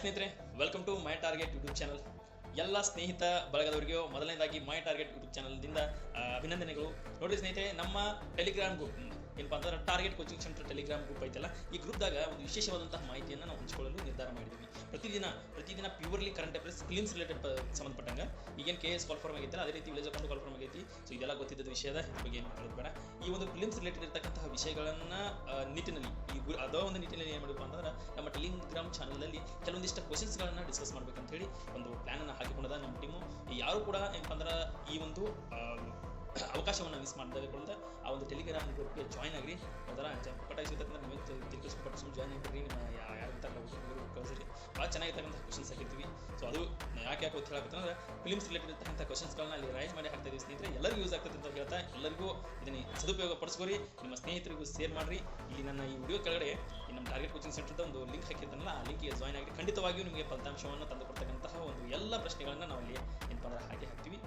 ಸ್ನೇಹಿತರೆ welcome to my target YouTube channel ಎಲ್ಲ ಸ್ನೇಹಿತ ಬಳಗದವರಿಗೂ ಮೊದಲನೇದಾಗಿ ಮೈ ಟಾರ್ಗೆಟ್ ಯೂಟ್ಯೂಬ್ ಚಾನಲ್ದಿಂದ ಅಭಿನಂದನೆಗಳು. ನೋಡಿ ಸ್ನೇಹಿತರೆ, ನಮ್ಮ ಟೆಲಿಗ್ರಾಮ್ ಗ್ರೂಪ್ ಏನಪ್ಪ ಅಂದ್ರೆ target coaching centre Telegram group ಐತಲ್ಲ, ಈ ಗ್ರೂಪ್ದಾಗ ಒಂದು ವಿಶೇಷವಾದಂತಹ ಮಾಹಿತಿಯನ್ನು ನಾವು ಹಂಚಿಕೊಳ್ಳಲು ನಿರ್ಧಾರ ಮಾಡಿದ್ವಿ. ಪ್ರತಿದಿನ ಪ್ರತಿದಿನ purely current affairs films related ಸಂಬಂಧಪಟ್ಟಂಗೆ. ಈಗೇನು ಕೆ ಎಸ್ ಕಾಲ್ಫಾರ್ಮ್ ಆಗೈತಲ್ಲ, ಅದೇ ರೀತಿ ವಿಲೇಜ್ ಅಕೌಂಟ್ ಕಾಲ್ಫಾರ್ಮ್ ಆಗೈತಿ. ಸೊ ಇದೆಲ್ಲ ಗೊತ್ತಿದ್ದ ವಿಷಯದ ಬಗ್ಗೆ ಏನು ಹೇಳೋದು ಬೇಡ. ಈ ಒಂದು ಫಿಲಿಮ್ಸ್ ರಿಲೇಟೆಡ್ ಇರತಕ್ಕಂತಹ ವಿಷಯಗಳನ್ನು ನಿಟ್ಟಿನಲ್ಲಿ, ಈ ಅದೋ ಒಂದು ನಿಟ್ಟಿನಲ್ಲಿ ಏನು ಮಾಡಬೇಕು ಅಂತಂದ್ರೆ, ನಮ್ಮ ಟೆಲಿಗ್ರಾಮ್ ಚಾನಲಲ್ಲಿ ಕೆಲವೊಂದಿಷ್ಟು ಕ್ವಶನ್ಸ್ಗಳನ್ನು ಡಿಸ್ಕಸ್ ಮಾಡ್ಬೇಕಂತ ಹೇಳಿ ಒಂದು ಪ್ಲ್ಯಾನನ್ನು ಹಾಕಿಕೊಂಡದ ನಮ್ಮ ಟೀಮು ಯಾರು ಕೂಡ ಏನಪ್ಪ ಅಂದ್ರೆ ಈ ಒಂದು ಅವಕಾಶವನ್ನು ಮಿಸ್ ಮಾಡಿಕೊಳ್ಳದ ಆ ಒಂದು ಟೆಲಿಗ್ರಾಮ್ ಗ್ರೂಪ್ಗೆ ಜಾಯ್ನ್ ಆಗಿರಿ. ಅದರ ಸಿಗುತ್ತೆ ನೀವು ಸುಮ್ಮನೆ ಜಾಯ್ನ್ ಆಗಿರಿ. ನಿಮ್ಮ ಯಾರು ಕಳಿಸ್ರಿ. ಭಾಳ ಚೆನ್ನಾಗಿರ್ತಕ್ಕಂಥ ಕ್ವಶನ್ಸ್ ಹಾಕಿರ್ತೀವಿ. ಸೊ ಅದು ಯಾಕೆ ಯಾಕೆ ಗೊತ್ತು ಹೇಳಬೇಕಂದ್ರೆ ಫಿಲಿಮ್ಸ್ ರಿಲೇಟೆಡ್ ಇರ್ತಕ್ಕಂಥ ಕ್ವಶನ್ಸ್ಗಳನ್ನ ಅಲ್ಲಿ ರೈಸ್ ಮಾಡಿ ಹಾಕ್ತಾ ಇದ್ದೀವಿ ಸ್ನೇಹಿತರೆ. ಎಲ್ಲರಿಗೂ ಯೂಸ್ ಆಗ್ತದೆ ಅಂತ ಹೇಳ್ತಾ ಎಲ್ಲರಿಗೂ ಇದನ್ನ ಸದುಪಯೋಗ ಪಡಿಸ್ಕೋರಿ. ನಿಮ್ಮ ಸ್ನೇಹಿತರಿಗೂ ಶೇರ್ ಮಾಡಿರಿ. ಇಲ್ಲಿ ನನ್ನ ಈ ವಿಡಿಯೋ ಕೆಳಗಡೆ ನಮ್ಮ ಟಾರ್ಗೆಟ್ ಕೋಚಿಂಗ್ ಸೆಂಟರ್ದ ಒಂದು ಲಿಂಕ್ ಹಾಕಿರ್ತಾನಲ್ಲ, ಆ ಲಿಂಕ್ಗೆ ಜಾಯ್ನ್ ಆಗಿ ಖಂಡಿತವಾಗಿಯೂ ನಿಮಗೆ ಫಲಿತಾಂಶವನ್ನು ತಂದುಕೊಡ್ತಕ್ಕಂತಹ ಒಂದು ಎಲ್ಲ ಪ್ರಶ್ನೆಗಳನ್ನು ನಾವು ಅಲ್ಲಿ ಏನಪ್ಪ ಅಂದರೆ ಹಾಗೆ ಹಾಕ್ತೀವಿ.